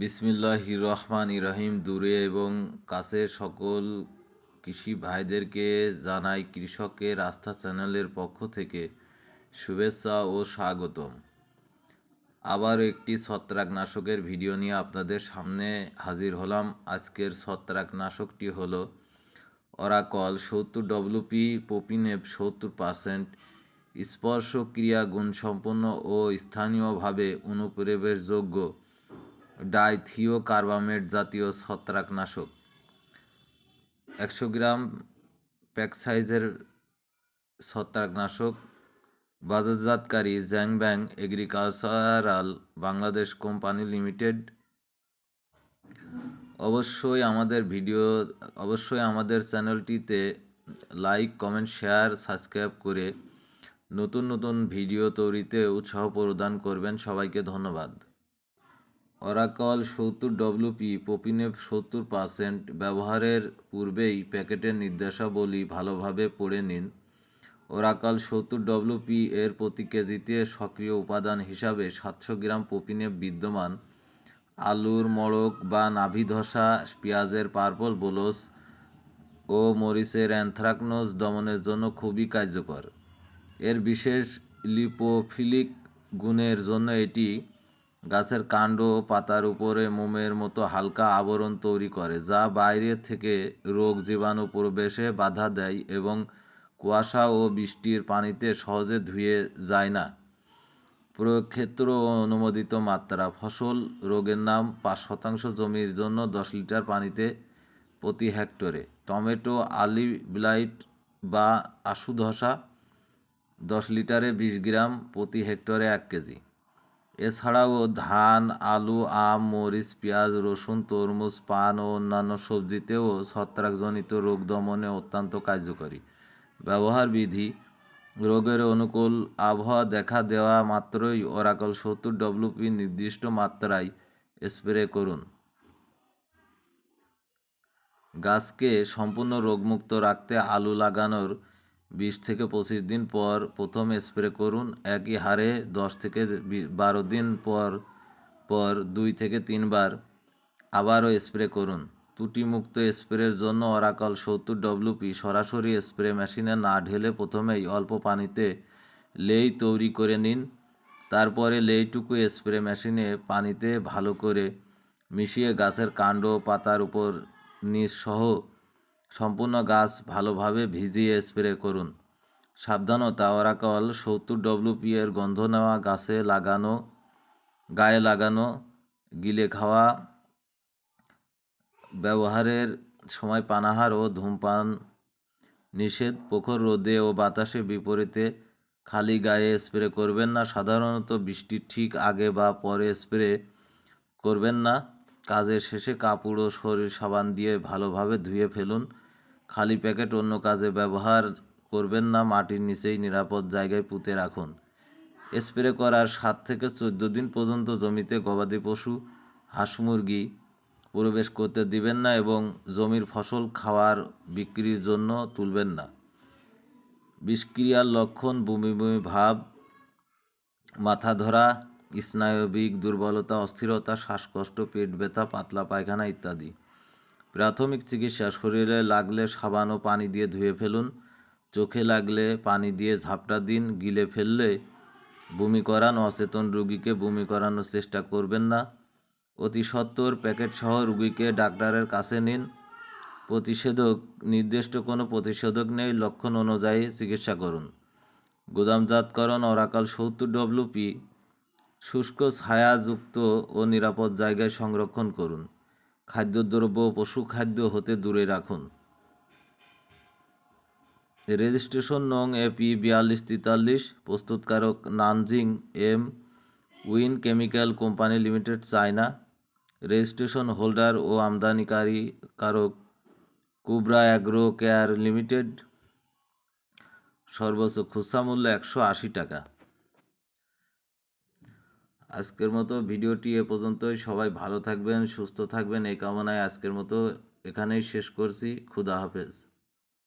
বিসমিল্লাহ রহমান ইরাহিম। দূরে এবং কাছে সকল কৃষি ভাইদেরকে জানাই কৃষকের রাস্তা চ্যানেলের পক্ষ থেকে শুভেচ্ছা ও স্বাগতম। আবার একটি ছত্রাকনাশকের ভিডিও নিয়ে আপনাদের সামনে হাজির হলাম। আজকের ছত্রাকনাশকটি হল অরাকল সত্তর ডব্লুপি পপিনেপ সত্তর পার্সেন্ট। স্পর্শ ক্রিয়া গুণসম্পন্ন ও স্থানীয়ভাবে অনুপ্রবেশযোগ্য ডাইথিও কার্বামেট জাতীয় ছত্রাকনাশক। একশো গ্রাম প্যাক সাইজের ছত্রাকনাশক, বাজারজাতকারী জ্যাংব্যাং এগ্রিকালচারাল বাংলাদেশ কোম্পানি লিমিটেড। অবশ্যই আমাদের ভিডিও, অবশ্যই আমাদের চ্যানেলটিতে লাইক, কমেন্ট, শেয়ার, সাবস্ক্রাইব করে নতুন নতুন ভিডিও তৈরিতে উৎসাহ প্রদান করবেন। সবাইকে ধন্যবাদ। অরাকল সত্তর ডব্লুপি পপিনেপ সত্তর পার্সেন্ট ব্যবহারের পূর্বেই প্যাকেটের নির্দেশাবলী ভালোভাবে পড়ে নিন। ওরাকাল সত্তর ডব্লুপি এর প্রতি কেজিতে সক্রিয় উপাদান হিসাবে সাতশো গ্রাম পপিনেপ বিদ্যমান। আলুর মড়ক বা নাভি ধসা, পেঁয়াজের পার্পল বোলস ও মরিচের অ্যানথ্রাকনোজ দমনের জন্য খুবই কার্যকর। এর বিশেষ লিপোফিলিক গুণের জন্য এটি গাছের কাণ্ড পাতার উপরে মোমের মতো হালকা আবরণ তৈরি করে, যা বাইরে থেকে রোগ জীবাণু প্রবেশে বাধা দেয় এবং কুয়াশা ও বৃষ্টির পানিতে সহজে ধুয়ে যায় না। প্রয়োগক্ষেত্র অনুমোদিত মাত্রা, ফসল রোগের নাম পাঁচ শতাংশ জমির জন্য দশ লিটার পানিতে প্রতি হেক্টরে। টমেটো, আলি ব্লাইট বা আশু ধসা দশ লিটারে বিশ গ্রাম প্রতি হেক্টরে এক কেজি। এছাড়াও ধান, আলু, আম, মরিচ, পেঁয়াজ, রসুন, তরমুজ, পান ও অন্যান্য সবজিতেও ছত্রাকজনিত রোগ দমনে অত্যন্ত কার্যকরী। ব্যবহার বিধি, রোগের অনুকূল আবহাওয়া দেখা দেওয়া মাত্রই ওরাকল সত্তর ডব্লুপি নির্দিষ্ট মাত্রায় স্প্রে করুন। গাছকে সম্পূর্ণ রোগমুক্ত রাখতে আলু লাগানোর বিশ থেকে পঁচিশ দিন পর প্রথম স্প্রে করুন। একই হারে দশ থেকে বারো দিন পর পর দুই থেকে তিনবার আবারও স্প্রে করুন। ত্রুটিমুক্ত স্প্রের জন্য অরাকল সত্তর ডব্লুপি সরাসরি স্প্রে মেশিনে না ঢেলে প্রথমেই অল্প পানিতে লেই তৈরি করে নিন। তারপরে লেইটুকু স্প্রে মেশিনে পানিতে ভালো করে মিশিয়ে গাছের কাণ্ড পাতার উপর নিচ সহ সম্পূর্ণ গাছ ভালোভাবে ভিজিয়ে স্প্রে করুন। সাবধানতা, ওরাকল সত্তর ডব্লুপি এর গন্ধ নেওয়া, গাছে লাগানো, গায়ে লাগানো, গিলে খাওয়া, ব্যবহারের সময় পানাহার ও ধূমপান নিষেধ, প্রখর রোদে ও বাতাসে বিপরীতে খালি গায়ে স্প্রে করবেন না। সাধারণত বৃষ্টির ঠিক আগে বা পরে স্প্রে করবেন না। কাজের শেষে কাপড় ও শরীর সাবান দিয়ে ভালোভাবে ধুয়ে ফেলুন। খালি প্যাকেট অন্য কাজে ব্যবহার করবেন না, মাটির নিচেই নিরাপদ জায়গায় পুঁতে রাখুন। স্প্রে করার সাত থেকে চোদ্দ দিন পর্যন্ত জমিতে গবাদি পশু, হাঁস মুরগি প্রবেশ করতে দিবেন না এবং জমির ফসল খাওয়ার বিক্রির জন্য তুলবেন না। বিষক্রিয়ার লক্ষণ, বমি বমি ভাব, মাথা ধরা স্নায়বিক দুর্বলতা, অস্থিরতা, শ্বাসকষ্ট, পেট ব্যথা, পাতলা পায়খানা ইত্যাদি। প্রাথমিক চিকিৎসা, শরীরে লাগলে সাবান ও পানি দিয়ে ধুয়ে ফেলুন। চোখে লাগলে পানি দিয়ে ঝাপটা দিন, গিলে ফেললে বমি করান, অচেতন রুগীকে বমি করানোর চেষ্টা করবেন না। অতি সত্বর প্যাকেট সহ রুগীকে ডাক্তারের কাছে নিন। প্রতিষেধক, নির্দিষ্ট কোনো প্রতিষেধক নেই, লক্ষণ অনুযায়ী চিকিৎসা করুন। গুদামজাতকরণ অরাকাল সত্তর ডব্লুপি শুষ্ক ছায়াযুক্ত ও নিরাপদ জায়গায় সংরক্ষণ করুন। খাদ্যদ্রব্য পশু খাদ্য হতে দূরে রাখুন। রেজিস্ট্রেশন নং এপি বিয়াল্লিশ তেতাল্লিশ, প্রস্তুতকারক Nanjing M win chemical company limited, China. Registration holder ও আমদানিকারী কারক কুবরা অ্যাগ্রো কেয়ার লিমিটেড, সর্বোচ্চ খুচরা মূল্য একশো আশি টাকা। আজকের মতো ভিডিওটি এ পর্যন্তই। সবাই ভালো থাকবেন, সুস্থ থাকবেন। এই কামনায় আজকের মতো এখানেই শেষ করছি। খুদা হাফেজ।